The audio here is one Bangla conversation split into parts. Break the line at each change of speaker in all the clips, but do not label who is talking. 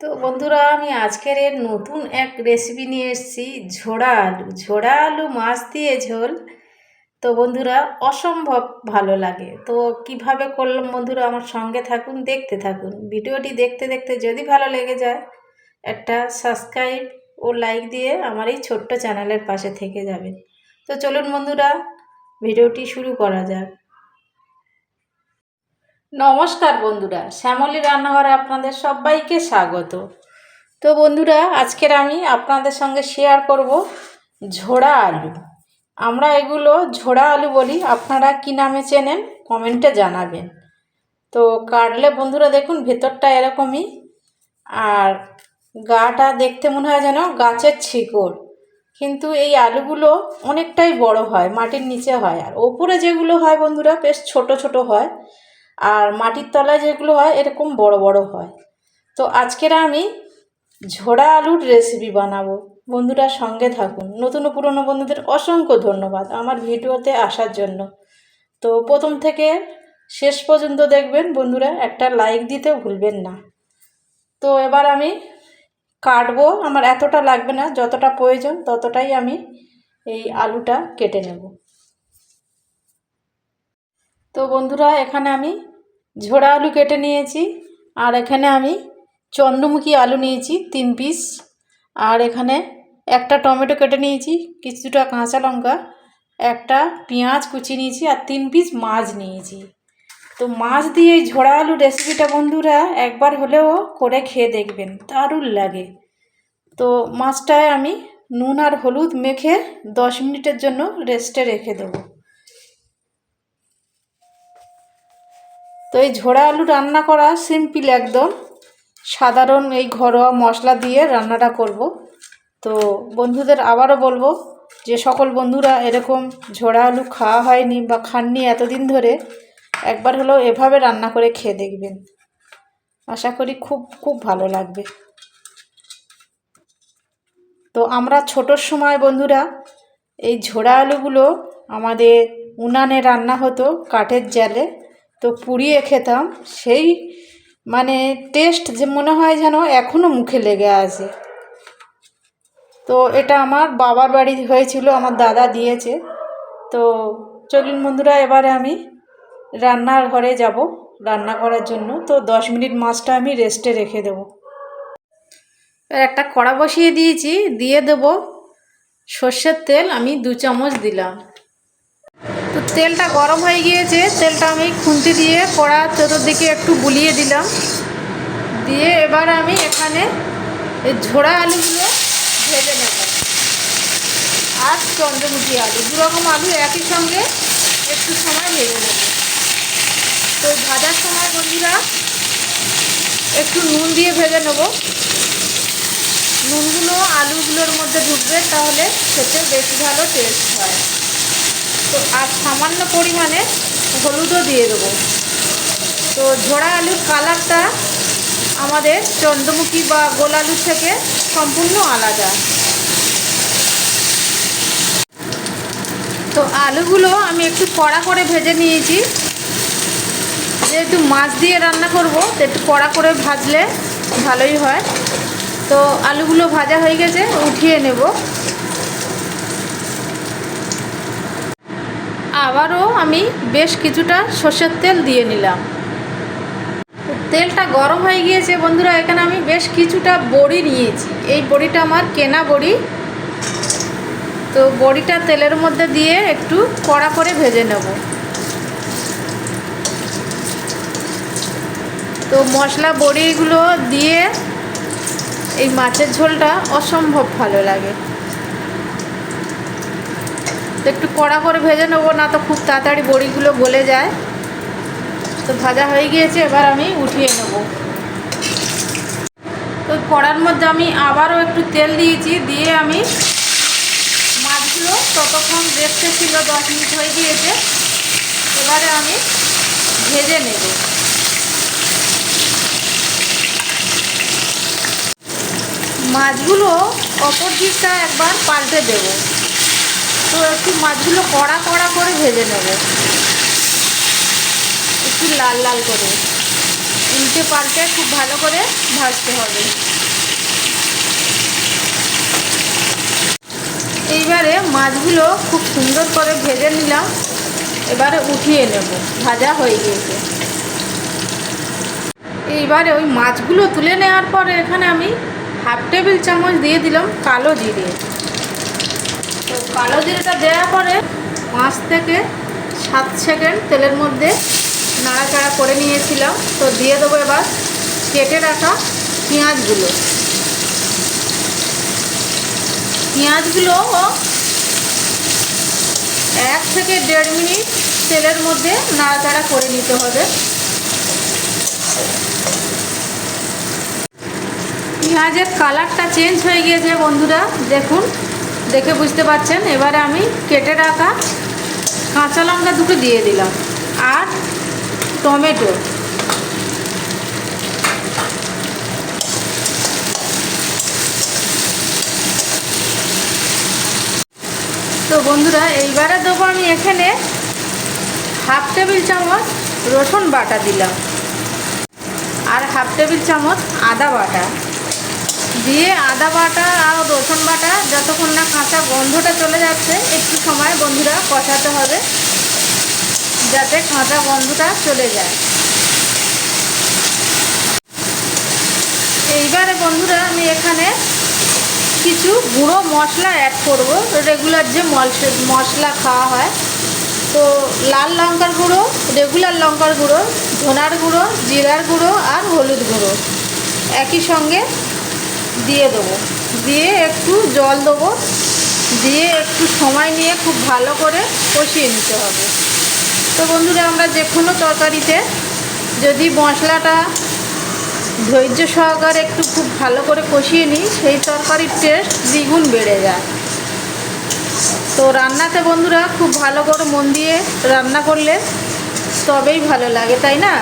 তো বন্ধুরা, আমি আজকের এর নতুন এক রেসিপি নিয়ে এসেছি, ঝোড়া আলু। ঝোড়া আলু, মাছ দিয়ে ঝোল। তো বন্ধুরা, অসম্ভব ভালো লাগে। তো কীভাবে করলাম বন্ধুরা, আমার সঙ্গে থাকুন, দেখতে থাকুন। ভিডিওটি দেখতে দেখতে যদি ভালো লেগে যায়, একটা সাবস্ক্রাইব ও লাইক দিয়ে আমার এই ছোট্ট চ্যানেলের পাশে থেকে যাবেন। তো চলুন বন্ধুরা, ভিডিওটি শুরু করা যাক। নমস্কার বন্ধুরা, শ্যামলী রান্নাঘরে আপনাদের সবাইকে স্বাগত। তো বন্ধুরা, আজকের আমি আপনাদের সঙ্গে শেয়ার করব ঝোড়া আলু। আমরা এগুলো ঝোড়া আলু বলি, আপনারা কি নামে চেনেন কমেন্টে জানাবেন। তো কাটলে বন্ধুরা দেখুন ভেতরটা এরকমই, আর গাটা দেখতে মনে হয় যেন গাছের শিকড়। কিন্তু এই আলুগুলো অনেকটাই বড় হয়, মাটির নিচে হয়। আর ওপরে যেগুলো হয় বন্ধুরা, বেশ ছোট ছোট হয়। আর মাটির তলায় যেগুলো হয়, এরকম বড় বড় হয়। তো আজকের আমি ঝোড়া আলুর রেসিপি বানাবো। বন্ধুরা সঙ্গে থাকুন। নতুন ও পুরনো বন্ধুদের অসংখ্য ধন্যবাদ আমার ভিডিওতে আসার জন্য। তো প্রথম থেকে শেষ পর্যন্ত দেখবেন বন্ধুরা, একটা লাইক দিতে ভুলবেন না। তো এবার আমি কাটবো। আমার এতটা লাগবে না, যতটা প্রয়োজন ততটাই আমি এই আলুটা কেটে নেব। তো বন্ধুরা, এখানে আমি ঝোড়া আলু কেটে নিয়েছি, আর এখানে আমি চন্দ্রমুখী আলু নিয়েছি, তিন পিস। আর এখানে একটা টমেটো কেটে নিয়েছি, কিছুটা কাঁচা লঙ্কা, একটা পেঁয়াজ কুচি নিয়েছি, আর তিন পিস মাছ নিয়েছি। তো মাছ দিয়ে এই ঝোড়া আলু রেসিপিটা বন্ধুরা একবার হলেও করে খেয়ে দেখবেন, দারুণ লাগে। তো মাছটায় আমি নুন আর হলুদ মেখে দশ মিনিটের জন্য রেস্টে রেখে দেবো। তো এই ঝোড়া আলু রান্না করা সিম্পল একদম। সাধারণ এই ঘরোয়া মশলা দিয়ে রান্নাটা করব। তো বন্ধুদের আবারও বলব যে সকল বন্ধুরা এরকম ঝোড়া আলু খাওয়া হয়নি বা খাননি এতদিন ধরে, একবার হলেও এভাবে রান্না করে খেয়ে দেখবেন। আশা করি খুব খুব ভালো লাগবে। তো আমরা ছোটোর সময় বন্ধুরা এই ঝোড়া আলুগুলো আমাদের উনানে রান্না হতো কাঠের জালে। তো পুড়িয়ে খেতাম, সেই মানে টেস্ট যে মনে হয় যেন এখনও মুখে লেগে আছে। তো এটা আমার বাবার বাড়ি হয়েছিল, আমার দাদা দিয়েছে। তো চলুন বন্ধুরা, এবারে আমি রান্নার ঘরে যাব, রান্না করার জন্য। তো দশ মিনিট মাছটা আমি রেস্টে রেখে দেবো। একটা কড়া বসিয়ে দিয়েছি, দিয়ে দেব সর্ষের তেল, আমি দু চামচ দিলাম। তো তেলটা গরম হয়ে গিয়েছে, তেলটা আমি খুন্তি দিয়ে কড়া চতুর্দিকে একটু বুলিয়ে দিলাম। দিয়ে এবার আমি এখানে এই ঝোড়া আলুগুলো ভেজে নেব। আর চন্দ্রমুখী আলু দুরকম আলু একই সঙ্গে একটু সময় ভেজে নেব। তো ভাজার সময় বন্ধুরা, একটু নুন দিয়ে ভেজে নেব। নুনগুলো আলুগুলোর মধ্যে ঢুকবে, তাহলে খেতে বেশি ভালো টেস্ট হয়। তো আর সামান্য পরিমাণে হলুদও দিয়ে দেবো। তো ঝোড়া আলুর কালারটা আমাদের চন্দ্রমুখী বা গোল আলুর থেকে সম্পূর্ণ আলাদা। তো আলুগুলো আমি একটু কড়া করে ভেজে নিয়েছি। যেহেতু মাছ দিয়ে রান্না করব, তো একটু কড়া করে ভাজলে ভালোই হয়। তো আলুগুলো ভাজা হয়ে গেছে, উঠিয়ে নেব। আবারও আমি বেশ কিছুটা সর্ষের তেল দিয়ে নিলাম। তেলটা গরম হয়ে গিয়েছে বন্ধুরা, এখানে আমি বেশ কিছুটা বড়ি নিয়েছি। এই বড়িটা আমার কেনা বড়ি। তো বড়িটা তেলের মধ্যে দিয়ে একটু কড়া করে ভেজে নেব। তো মশলা বড়িগুলো দিয়ে এই মাছের ঝোলটা অসম্ভব ভালো লাগে। তো একটু কড়া করে ভেজে নেব, না তো খুব তাড়াতাড়ি বড়িগুলো গলে যায়। তো ভাজা হয়ে গিয়েছে, এবার আমি উঠিয়ে নেব। তো কড়ার মধ্যে আমি আবারও একটু তেল দিয়েছি, দিয়ে আমি মাছগুলো ততক্ষণ দেখতে ছিল, দশ মিনিট হয়ে গিয়েছে। এবারে আমি ভেজে নেব। মাছগুলো অপর দিকটা একবার পাল্টে দেবো। তো একটু মাছগুলো কড়া কড়া করে ভেজে নেব। একটু লাল লাল করে। উল্টে পাল্টে খুব ভালো করে ভাজতে হবে। এইবারে মাছগুলো খুব সুন্দর করে ভেজে নিলাম। এবারে উঠিয়ে নেব। ভাজা হয়ে গিয়েছে। এইবারে ওই মাছগুলো তুলে নেওয়ার পরে এখানে আমি হাফ টেবিল চামচ দিয়ে দিলাম কালো জিরে। কালো জিরেটা দেওয়ার পরে পাঁচ থেকে সাত সেকেন্ড তেলের মধ্যে নাড়াচাড়া করে নিয়েছিলাম। তো দিয়ে দেবো এবার কেটে রাখা পেঁয়াজগুলো। পেঁয়াজগুলো এক থেকে দেড় মিনিট তেলের মধ্যে নাড়াচাড়া করে নিতে হবে। পেঁয়াজের কালারটা চেঞ্জ হয়ে গিয়েছে বন্ধুরা, দেখুন। দেখে বুঝতে পারছেন? এবারে আমি কেটে রাখা কাঁচা লঙ্কা দুটো দিয়ে দিলাম। আর টমেটো। তো বন্ধুরা, এইবারে দেবো আমি এখানে হাফ টেবিল চামচ রসুন বাটা দিলাম। আর হাফ টেবিল চামচ আদা বাটা। দিয়ে আদা বাটা আর রসুন বাটা যতক্ষণ না কাঁচা গন্ধটা চলে যাচ্ছে, একটু সময় বন্ধুরা কষাতে হবে যাতে কাঁচা গন্ধটা চলে যায়। এইবারে বন্ধুরা আমি এখানে কিছু গুঁড়ো মশলা অ্যাড করব। রেগুলার যে মশলা খাওয়া হয়, তো লাল লঙ্কার গুঁড়ো রেগুলার লঙ্কার গুঁড়ো, ধনার গুঁড়ো, জিরার গুঁড়ো আর হলুদ গুঁড়ো। একই সঙ্গে দিয়ে দেবো। দিয়ে একটু জল দেবো। দিয়ে একটু সময় নিয়ে খুব ভালো করে কষিয়ে নিতে হবে। তো বন্ধুরা, আমরা যে কোনো তরকারিতে যদি মশলাটা ধৈর্য সহকারে একটু খুব ভালো করে কষিয়ে নিই, সেই তরকারির টেস্ট দ্বিগুণ বেড়ে যায়। তো রান্নাতে বন্ধুরা, খুব ভালো করে মন দিয়ে রান্না করলে তবেই ভালো লাগে, তাই না?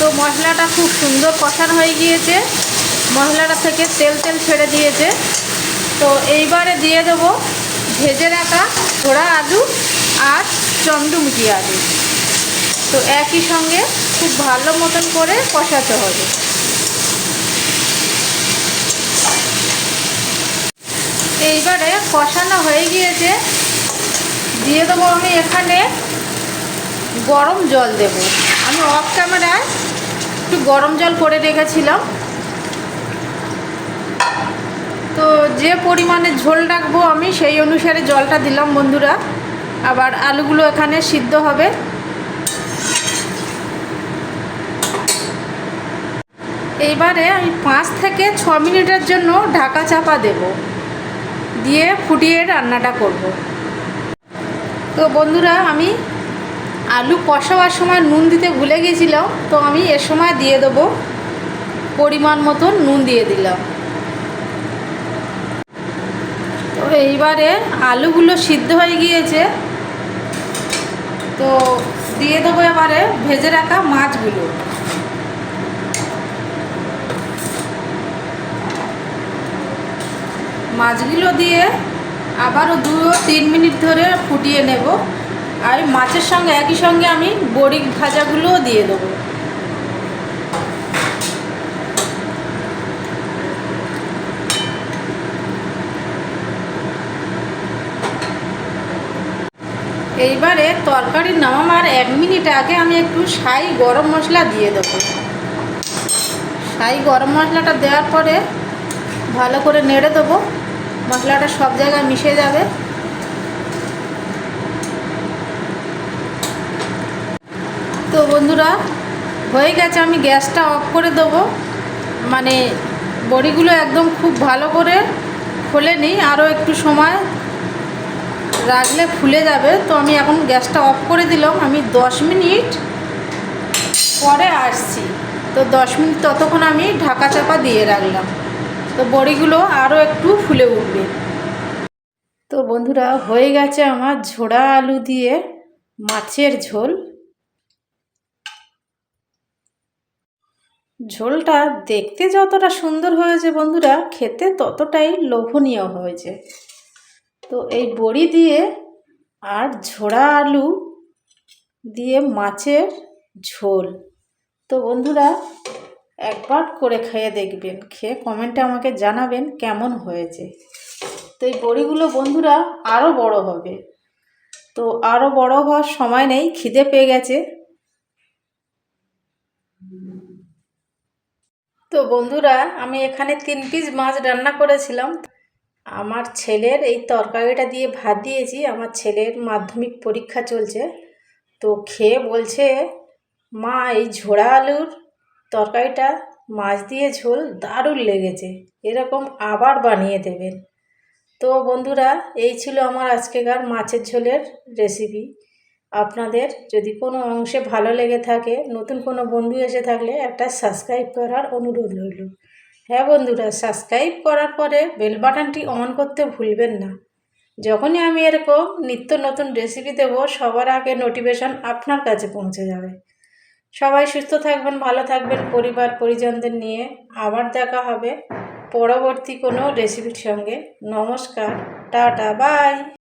তো মশলাটা খুব সুন্দর কষানো হয়ে গিয়েছে। মশলাটা থেকে তেল তেল ছেড়ে দিয়েছে। তো এইবারে দিয়ে দেবো ভেজে রাখা ঘোড়া আলু আর চন্দ্রমুখী আলু। তো একই সঙ্গে খুব ভালো মতন করে কষাতে হবে। এইবারে কষানো হয়ে গিয়েছে। দিয়ে দেবো আমি এখানে গরম জল দেব। আমি অফ ক্যামেরায় একটু গরম জল করে রেখেছিলাম। তো যে পরিমাণে ঝোল রাখব আমি, সেই অনুসারে জলটা দিলাম বন্ধুরা। আবার আলুগুলো এখানে সিদ্ধ হবে। এইবারে আমি পাঁচ থেকে ছ মিনিটের জন্য ঢাকা চাপা দেব। দিয়ে ফুটিয়ে রান্নাটা করব। তো বন্ধুরা, আমি আলু কষাবার সময় নুন দিতে ভুলে গেছিলাম, তো আমি এ সময় দিয়ে দেবো পরিমাণ মতন নুন দিয়ে দিলাম। তো এইবারে আলুগুলো সিদ্ধ হয়ে গিয়েছে। তো দিয়ে দেবো এবারে ভেজে রাখা মাছগুলো। মাছগুলো দিয়ে আবারও দু তিন মিনিট ধরে ফুটিয়ে নেব। আর মাছের সঙ্গে একই সঙ্গে আমি বড়ি ভাজাগুলোও দিয়ে দেবো। এইবারে তরকারি নামাবার এক মিনিট আগে আমি একটু সাই গরম মশলা দিয়ে দেবো। সাই গরম মশলাটা দেওয়ার পরে ভালো করে নেড়ে দেবো। মশলাটা সব জায়গায় মিশে যাবে। তো বন্ধুরা, হয়ে গেছে, আমি গ্যাসটা অফ করে দেবো। মানে বড়িগুলো একদম খুব ভালো করে খোলে নিই, আরও একটু সময় রাখলে ফুলে যাবে। তো আমি এখন গ্যাসটা অফ করে দিলাম, আমি দশ মিনিট পরে আসছি। তো দশ মিনিট ততক্ষণ আমি ঢাকা চাপা দিয়ে রাখলাম। তো বড়িগুলো আরও একটু ফুলে উঠবে। তো বন্ধুরা, হয়ে গেছে আমার ঝোড়া আলু দিয়ে মাছের ঝোল। ঝোলটা দেখতে যতটা সুন্দর হয়েছে বন্ধুরা, খেতে ততটাই লোভনীয় হয়েছে। তো এই বড়ি দিয়ে আর ঝোড়া আলু দিয়ে মাছের ঝোল। তো বন্ধুরা, একবার করে খেয়ে দেখবেন। খেয়ে কমেন্টে আমাকে জানাবেন কেমন হয়েছে। তো এই বড়িগুলো বন্ধুরা আরও বড় হবে। তো আরও বড় হওয়ার সময় নেই, খিদে পেয়ে গেছে। তো বন্ধুরা, আমি এখানে তিন পিস মাছ রান্না করেছিলাম। আমার ছেলের এই তরকারিটা দিয়ে ভাত দিয়েছি। আমার ছেলের মাধ্যমিক পরীক্ষা চলছে। তো খেয়ে বলছে, মা, এই ঝোড়া আলুর তরকারিটা, মাছ দিয়ে ঝোল দারুণ লেগেছে। এরকম আবার বানিয়ে দেবেন। তো বন্ধুরা, এই ছিল আমার আজকেকার মাছের ঝোলের রেসিপি আপনাদের যদি কোনো অংশে ভালো লেগে থাকে, নতুন কোনো বন্ধু এসে থাকলে একটা সাবস্ক্রাইব করার অনুরোধ রইল। হ্যাঁ বন্ধুরা সাবস্ক্রাইব করার পরে বেল বাটনটি অন করতে ভুলবেন না। যখনই আমি এরকম নিত্য নতুন রেসিপি দেবো, সবার আগে নোটিফিকেশান আপনার কাছে পৌঁছে যাবে। সবাই সুস্থ থাকবেন, ভালো থাকবেন, পরিবার পরিজনদের নিয়ে আবার দেখা হবে পরবর্তী কোনো রেসিপির সঙ্গে। নমস্কার, টাটা বাই